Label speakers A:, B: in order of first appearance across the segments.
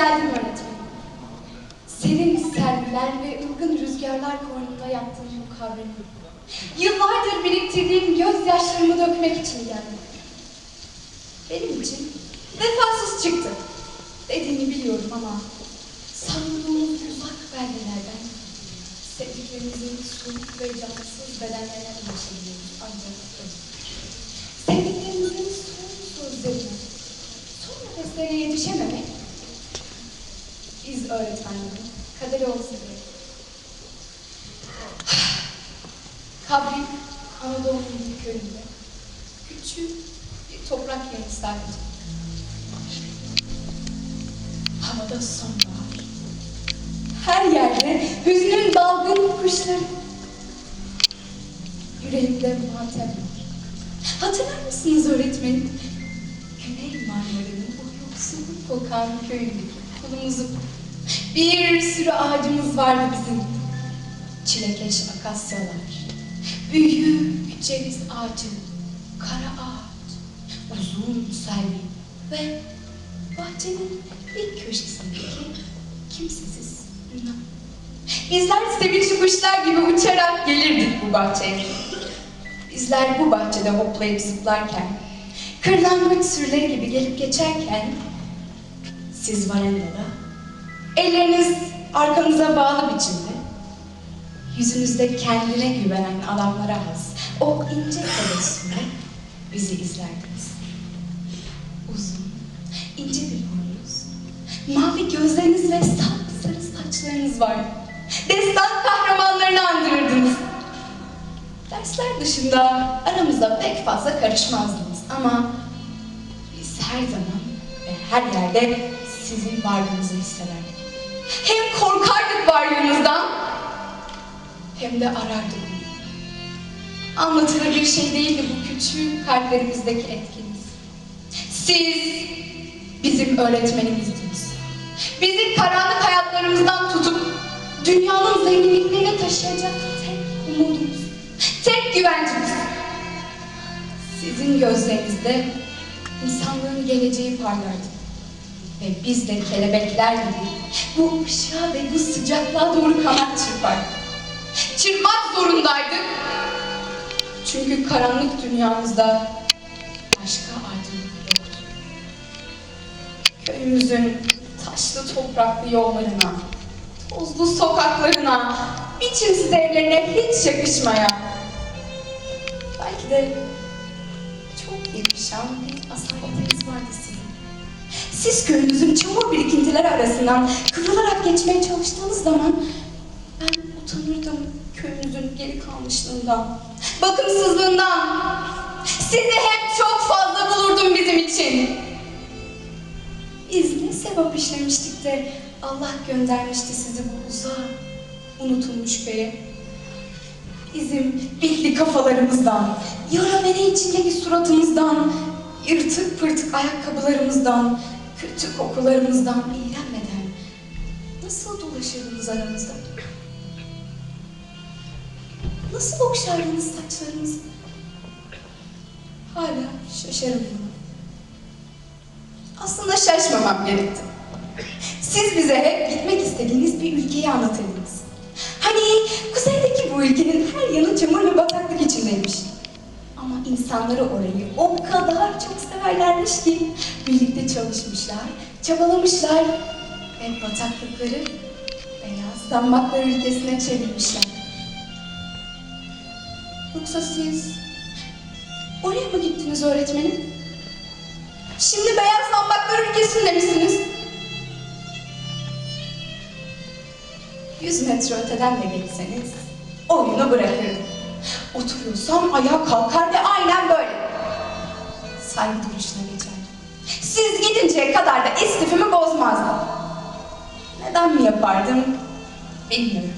A: geldim öğretmenim. Serin sergiler ve ılgın rüzgarlar koynunda yattığım bu kavrimi. Yıllardır biriktirdiğim gözyaşlarımı dökmek için geldim. Benim için vefasız çıktı. Dediğini biliyorum ama savunduğumuz uzak beldelerden sevdiklerimizin soğuk ve cansız bedenlerine ulaşabiliyoruz ancak. Sevdiklerimizin son sözlerine, son nefeslerine yetişememek biz öğretmenlerin kaderi olsa gerek. Kabri Anadolu'nun bir köyünde küçük bir toprak yeri sadece. Havada sonbahar. Her yerde hüznün dalgın kuşları. Yüreğimde matem var. Hatırlar mısınız öğretmenim? Güney Marmara'nın o yoksul kokan köyündeki kulumuzu. Bir sürü ağacımız vardı bizim. Çilekeş akasyalar, büyük ceviz ağacı, kara ağaç, uzun selvi ve bahçenin bir köşesindeki kimsesiz ünlem. Bizler sevinçli kuşlar gibi uçarak gelirdik bu bahçeye. Bizler bu bahçede hoplayıp zıplarken, kırlangıç sürüleri gibi gelip geçerken, siz varendada, elleriniz arkanıza bağlı biçimde, yüzünüzde kendine güvenen adamlara has o ince tebessümle bizi izlerdiniz. Uzun, ince bir boynunuz, mavi gözleriniz ve sapsarı saçlarınız vardı. Destan kahramanlarını andırırdınız. Dersler dışında aramızda pek fazla karışmazdınız ama biz her zaman ve her yerde sizin varlığınızı hissederdik. Hem korkardık varlığınızdan hem de arardık. Anlatılır bir şey değildi bu küçük kalplerimizdeki etkiniz. Siz bizim öğretmenimizdiniz. Bizi karanlık hayatlarımızdan tutup dünyanın zenginliklerini taşıyacak tek umudumuz, tek güvencimiz. Sizin gözlerinizde insanlığın geleceği parlardı. Ve biz de kelebekler gibi bu ışığa ve bu sıcaklığa doğru kanat çırpardık. Çırpmak zorundaydık. Çünkü karanlık dünyamızda başka aydınlık yoktu. Köyümüzün taşlı topraklı yollarına, tozlu sokaklarına, biçimsiz evlerine hiç yakışmayan, belki de çok yakışan bir asaletiniz vardı. Siz köyünüzün çamur birikintileri arasından kıvrılarak geçmeye çalıştığınız zaman ben utanırdım köyünüzün geri kalmışlığından, bakımsızlığından. Sizi hep çok fazla bulurdum bizim için. Biz ne sevap işlemiştik de Allah göndermişti sizi bu uzağa, unutulmuş köye. Bizim bildi kafalarımızdan, yara bere içindeki suratımızdan, yırtık pırtık ayakkabılarımızdan, kötü kokularımızdan iğrenmeden nasıl dolaşırdınız aramızda? Nasıl okşardınız saçlarınızı? Hala şaşarım. Aslında şaşmamam gerekti. Siz bize hep gitmek istediğiniz bir ülkeyi anlatırdınız. Hani kuzeydeki bu ülkenin her yanı çamur ve bataklık içindeymiş. Ama insanları orayı o kadar severlermiş ki birlikte çalışmışlar, çabalamışlar ve bataklıkları beyaz zambaklar ülkesine çevirmişler. Yoksa siz oraya mı gittiniz öğretmenim? Şimdi beyaz zambaklar ülkesinde misiniz? Yüz metre öteden de geçseniz oyunu bırakırdım. Oturuyorsam ayağa kalkar ve aynen böyle. Saygı duruşuna geçerdim. Siz gidinceye kadar da istifimi bozmazdım. Neden mi yapardım? Bilmiyorum.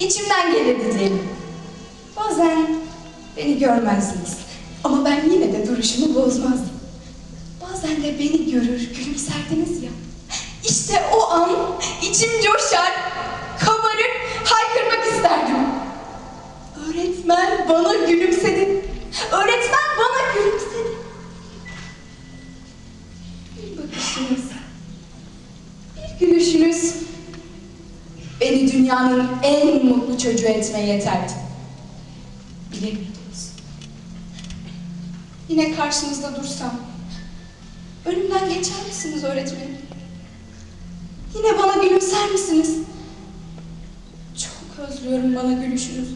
A: İçimden gelirdi diyelim. Bazen beni görmezdiniz. Ama ben yine de duruşumu bozmazdım. Bazen de beni görür, gülümserdiniz ya. İşte o an içim coşar, kabarır, haykırmak isterdim. Öğretmen bana gülümsedi. Öğretmen bana gülümsedi. Bakışınız, bir gülüşünüz beni dünyanın en mutlu çocuğu etmeye yeterdi. Bilir miydiniz? Yine karşınızda dursam, önümden geçer misiniz öğretmenim? Yine bana gülümser misiniz? Çok özlüyorum bana gülüşünüzü.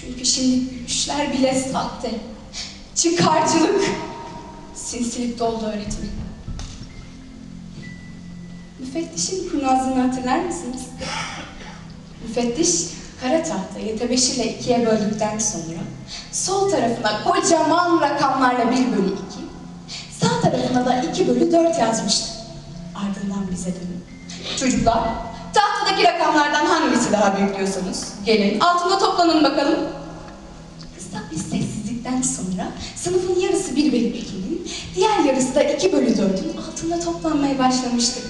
A: Çünkü şimdi gülüşler bile sahte. Çıkarcılık, sinsilik doldu öğretmenim. Müfettişin kurnazlığını hatırlar mısınız? Müfettiş kara tahtayı tebeşirle ikiye böldükten sonra sol tarafına kocaman rakamlarla 1 bölü 2, sağ tarafına da 2 bölü 4 yazmıştı. Ardından bize dönüp, çocuklar tahtadaki rakamlardan hangisi daha büyük diyorsanız gelin altında toplanın bakalım. Kısa bir sessizlikten sonra sınıfın yarısı 1 bölü 2'nin, diğer yarısı da 2 bölü 4'ün altında toplanmaya başlamıştı.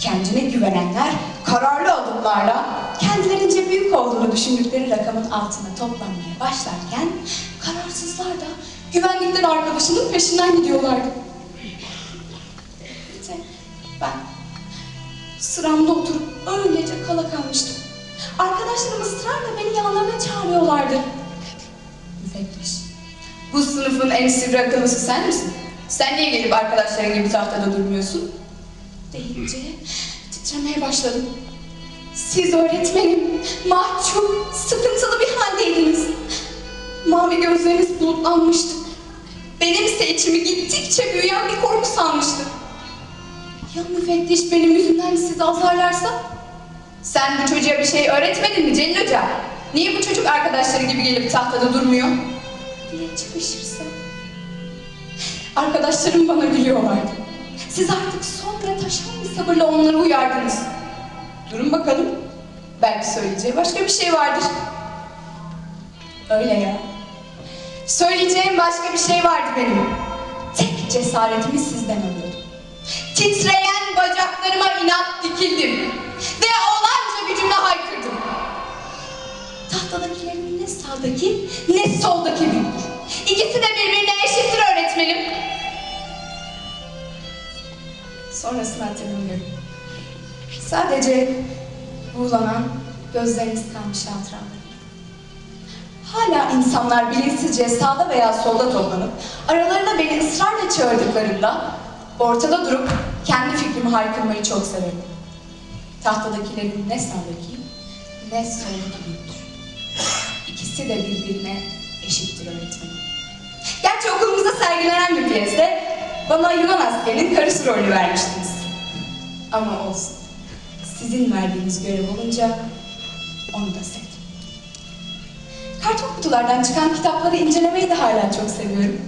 A: Kendine güvenenler kararlı adımlarla kendilerince büyük olduğunu düşündükleri rakamın altına toplanmaya başlarken kararsızlar da güvenlikleri arkadaşının peşinden gidiyorlardı. Bir tek ben sıramda oturup öylece kala kalmıştım. Arkadaşlarım ısrarla beni yanlarına çağırıyorlardı. Müfettiş, bu sınıfın en sivri akıllısı sen misin? Sen niye gelip arkadaşların gibi tahtada durmuyorsun? Deyince titremeye başladım. Siz öğretmenim, mahcup, sıkıntılı bir haldeydiniz. Mavi gözleriniz bulutlanmıştı. Benimse içimi gittikçe büyüyen bir korku salmıştı. Ya müfettiş benim yüzümden sizi azarlarsa? Sen bu çocuğa bir şey öğretmedin mi Celil Hoca? Niye bu çocuk arkadaşları gibi gelip tahtada durmuyor? diye çıkışırsa. Arkadaşlarım bana gülüyorlardı. Siz artık taşan bir sabırla onları uyardınız. Durun bakalım. Belki söyleyeceği başka bir şey vardır. Öyle ya. Söyleyeceğim başka bir şey vardı benim. Tek cesaretimi sizden alıyordum. Titreyen bacaklarıma inat dikildim. Ve olanca gücümle haykırdım. Tahtadakilerin ne sağdaki ne soldaki büyüktür. İkisi de birbirine eşittir öğretmenim. Sonrasını hatırlamıyorum. Sadece buğulanan gözleriniz kalmış hatıramda. Hala insanlar bilinçsizce sağda veya solda toplanıp aralarına beni ısrarla çağırdıklarında ortada durup kendi fikrimi haykırmayı çok severim. Tahtadakilerin ne sağdaki ne soldaki büyüktür. İkisi de birbirine eşittir öğretmenim. Gerçi okulumuzda sergilenen bir piyeste bana Yunan askerinin karısı rolü vermiştiniz. Ama olsun. Sizin verdiğiniz görev olunca onu da sevdim. Karton kutulardan çıkan kitapları incelemeyi de hala çok seviyorum.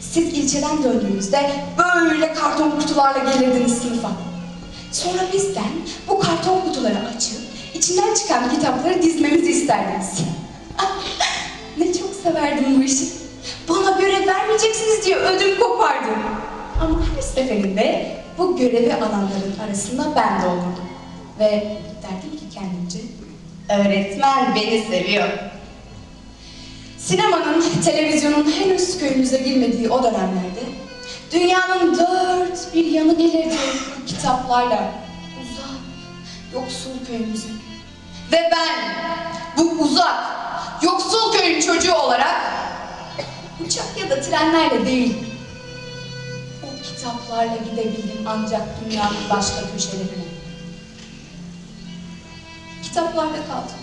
A: Siz ilçeden döndüğünüzde böyle karton kutularla gelirdiniz sınıfa. Sonra bizden bu karton kutuları açıp içinden çıkan kitapları dizmemizi isterdiniz. ne çok severdim bu işi. Bana görev vermeyeceksiniz diye ödüm kopardım. Ama her seferinde bu görevi alanların arasında ben de olurdum. Ve derdim ki kendimce, öğretmen beni seviyor. Sinemanın, televizyonun henüz köyümüze girmediği o dönemlerde dünyanın dört bir yanı gelirdi kitaplarla uzak, yoksul köyümüze. Ve ben bu uzak, yoksul köyün çocuğu olarak uçak ya da trenlerle değil, kitaplarla gidebildim ancak dünyanın başka köşelerine. Kitaplarda kaldım.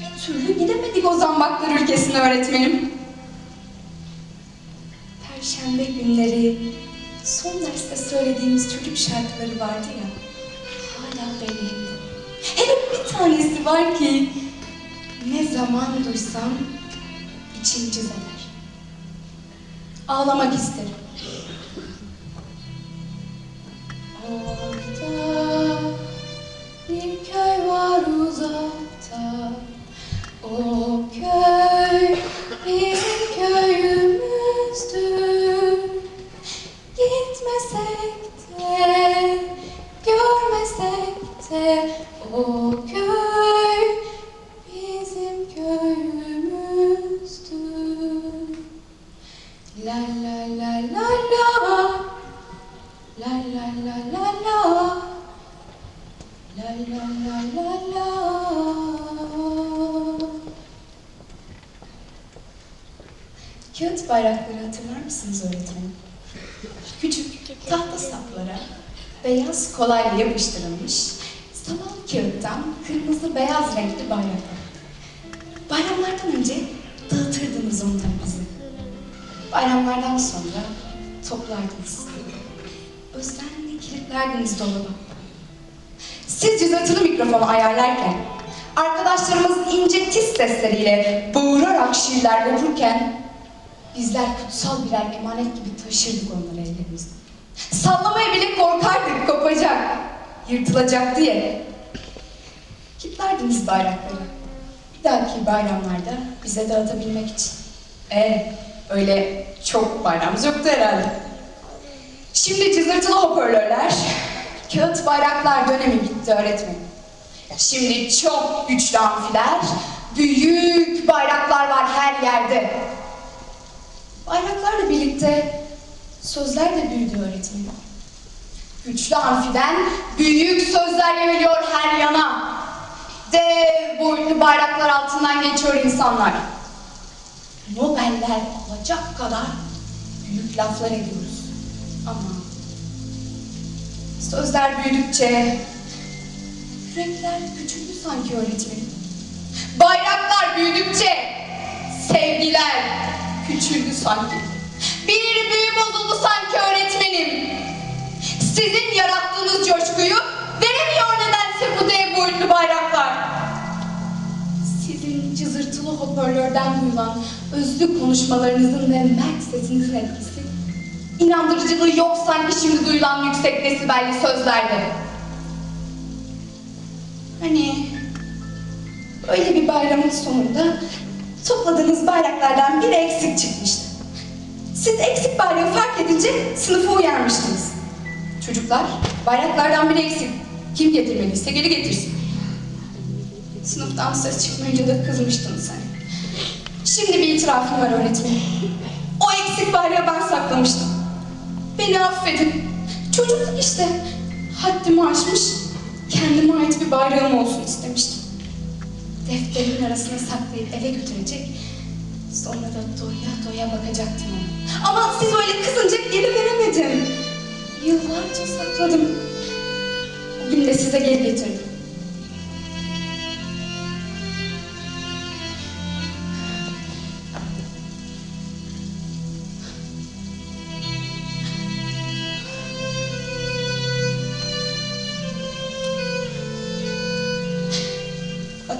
A: Bir türlü gidemedik o zambaklar ülkesine öğretmenim. Perşembe günleri son derste söylediğimiz çocuk şarkıları vardı ya. Hala beynimde. Hele bir tanesi var ki ne zaman duysam içim cız eder. Ağlamak isterim. Orada bir köy var uzakta. O köy bizim köyümüzdür Gitmesek de görmesek de O köy bizim köyümüzdür la bayrakları hatırlar mısınız öğretmenim? Küçük tahta saplara beyaz kolayla yapıştırılmış sanal kağıttan kırmızı beyaz renkli bayraklar. Bayramlardan önce dağıtırdınız onları bize. Bayramlardan sonra toplardınız. Özenle kilitlerdiniz dolaba. Siz cızırtılı mikrofonu ayarlarken, arkadaşlarımız ince tiz sesleriyle bağırarak şiirler okurken, bizler kutsal birer emanet gibi taşırdık onları ellerimizde. Sallamaya bile korkardık, kopacak, yırtılacak diye. Kitlerdiniz bayrakları. Bir dahaki bayramlarda bize dağıtabilmek için. Ee, öyle çok bayramımız yoktu herhalde. Şimdi cızırtılı hoparlörler, kağıt bayraklar dönemi bitti öğretmenim. Şimdi çok güçlü amfiler, büyük bayraklar var her yerde. Bayraklarla birlikte sözler de büyüdü öğretmenim. Güçlü amfiden büyük sözler yayılıyor her yana. Dev boyutlu bayraklar altından geçiyor insanlar. Nobeller alacak kadar büyük laflar ediyoruz. Ama sözler büyüdükçe yürekler küçüldü sanki öğretmenim. Bayraklar büyüdükçe sevgiler küçüldü sanki. Bir büyü bozuldu sanki öğretmenim. Sizin yarattığınız coşkuyu veremiyor nedense bu dev boyutlu bayraklar. Sizin cızırtılı hoparlörden duyulan özlü konuşmalarınızın ve mert sesinizin etkisi, inandırıcılığı yok sanki şimdi duyulan yüksek desibelli sözlerde. Hani öyle bir bayramın sonunda topladığınız bayraklardan biri eksik çıkmıştı. Siz eksik bayrağı fark edince sınıfa uyarmıştınız. Çocuklar, bayraklardan biri eksik. Kim getirmediyse geri getirsin. Sınıftan ses çıkmayınca da kızmıştınız sen. Şimdi bir itirafım var öğretmenim. O eksik bayrağı ben saklamıştım. Beni affedin. Çocukluk işte. Haddimi aşmış, kendime ait bir bayrağım olsun istemiştim. Defterimin arasına saklayıp eve götürecek, sonra da doya doya bakacaktım ona. Ama siz öyle kızınca geri veremedim. Yıllarca sakladım. Bugün de size geri getirdim.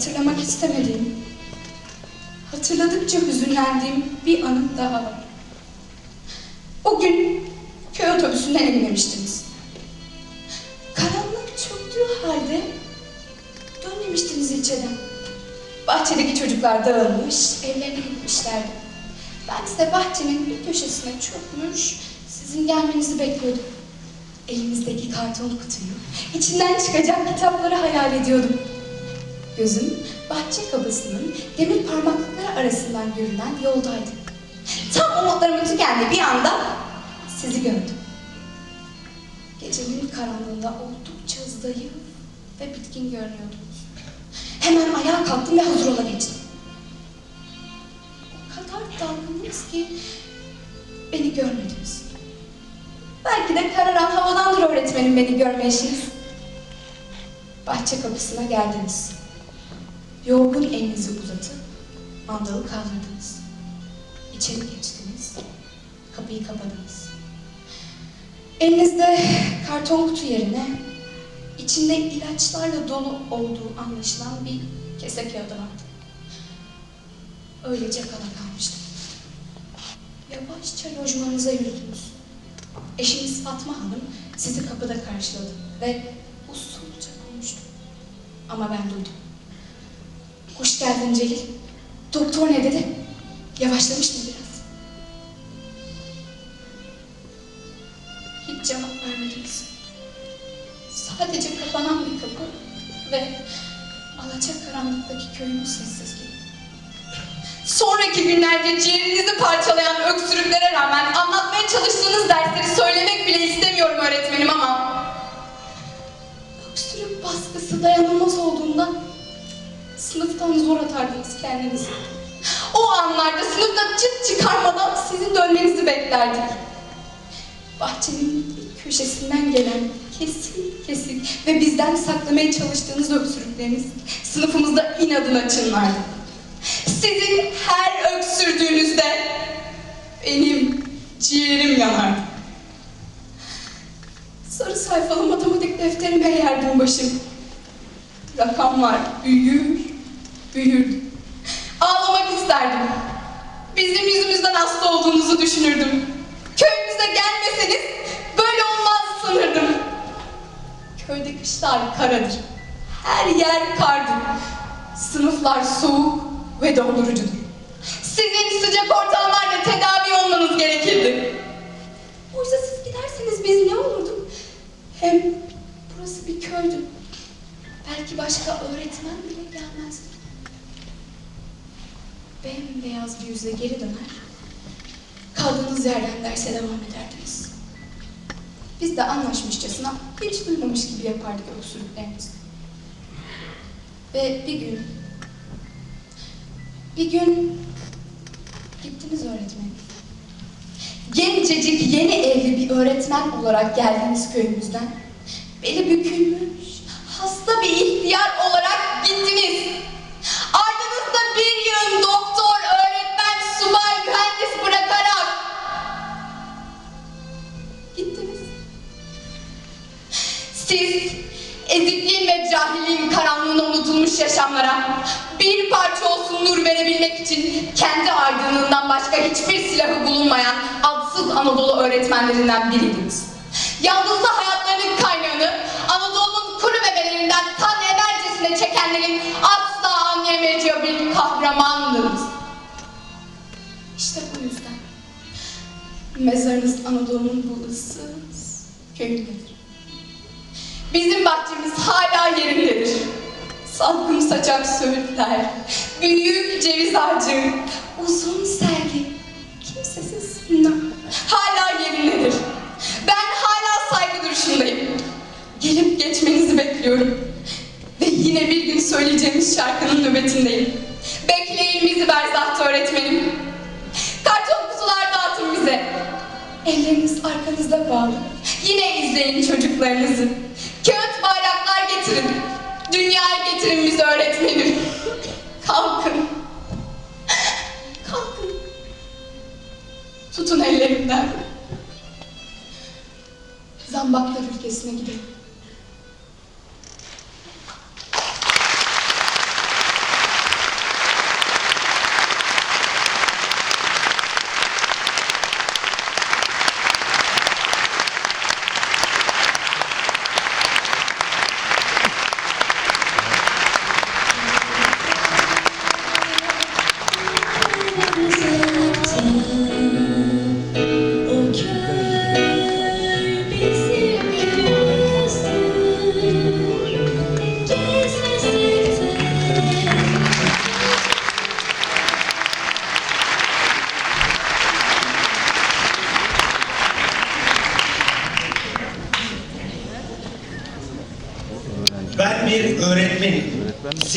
A: Hatırlamak istemediğim, hatırladıkça hüzünlendiğim bir anım daha var. O gün köy otobüsünden inmemiştiniz. Karanlık çöktüğü halde dönmemiştiniz ilçeden. Bahçedeki çocuklar dağılmış, evlerine gitmişlerdi. Ben ise bahçenin bir köşesine çökmüş, sizin gelmenizi bekliyordum. Elinizdeki karton kutuyu, içinden çıkacak kitapları hayal ediyordum. Gözüm bahçe kapısının demir parmaklıkları arasından görünen yoldaydı. Tam umutlarımın tükendiği bir anda sizi gördüm. Gecenin karanlığında oldukça zayıf ve bitkin görünüyordunuz. Hemen ayağa kalktım ve hazır ola geçtim. O kadar dalgındınız ki beni görmediniz. Belki de kararan havadandır öğretmenim beni görme. Bahçe kapısına geldiniz. Yorgun elinizi uzatıp mandalı kaldırdınız. İçeri geçtiniz. Kapıyı kapadınız. Elinizde karton kutu yerine içinde ilaçlarla dolu olduğu anlaşılan bir kese kağıdı vardı. Öylece kala kalmıştım. Yavaşça lojmanınıza yürüdünüz. Eşiniz Fatma Hanım sizi kapıda karşıladı ve usulca konuştu. Ama ben duydum. Hoş geldin Celil. Doktor ne dedi? Yavaşlamış mı biraz? Hiç cevap vermediniz. Sadece kapanan bir kapı ve alacakaranlıktaki köyümüz sessizliği. Sonraki günlerde ciğerinizi parçalayan öksürüklere rağmen anlatmaya çalıştığınız dersleri söylemek bile istemiyorum öğretmenim ama Öksürük baskısı dayanılmaz olduğunda sınıftan zor atardınız kendinizi. O anlarda sınıfta çıt çıkarmadan sizin dönmenizi beklerdik. Bahçenin köşesinden gelen kesik kesik ve bizden saklamaya çalıştığınız öksürükleriniz sınıfımızda inadına çınlardı. Sizin her öksürdüğünüzde benim ciğerim yanardı. Sarı sayfalı matematik defterime eğerdim başım. Rakamlar büyür, büyürdü. Ağlamak isterdim. Bizim yüzümüzden hasta olduğunuzu düşünürdüm. Köyümüze gelmeseniz böyle olmaz sanırdım. Köyde kışlar karadır. Her yer kardır. Sınıflar soğuk ve dondurucudur. Sizin sıcak ortamlarda tedavi olmanız gerekirdi. Oysa siz giderseniz biz ne olurduk? Hem burası bir köydü. Belki başka öğretmen bile gelmezdi. Bembeyaz bir yüzle geri döner. Kaldığınız yerden derse devam ederdiniz. Biz de anlaşmışçasına hiç duymamış gibi yapardık öksürüklerimizi. Ve bir gün, bir gün gittiniz öğretmenim. Gencecik yeni evli bir öğretmen olarak geldiniz köyümüzden. Beli bükülmüş, hasta bir ihtiyar olarak ve cahilliğin karanlığına unutulmuş yaşamlara bir parça olsun nur verebilmek için kendi aydınlığından başka hiçbir silahı bulunmayan adsız Anadolu öğretmenlerinden biriydiniz. Yalnızca hayatlarının kaynağını Anadolu'nun kuru memelerinden kan emercesine çekenlerin asla anlayamayacağı bir kahramandınız. İşte bu yüzden mezarınız Anadolu'nun bu ıssız köyündedir. Bizim bahçemiz hala yerindedir. Salkım saçak söğütler, büyük ceviz ağacı, uzun sergi, kimsesiz hala yerindedir. Ben hala saygı duruşundayım. Gelip geçmenizi bekliyorum. Ve yine bir gün söyleyeceğimiz şarkının nöbetindeyim. Bekleyin bizi Berzah'ta öğretmenim. Karton kutular dağıtın bize. Elleriniz arkanızda bağlı. Yine izleyin çocuklarınızı. Getirin. Dünyaya getirin bizi öğretmenim. Kalkın. Kalkın. Tutun ellerimden. Zambaklar ülkesine gidelim.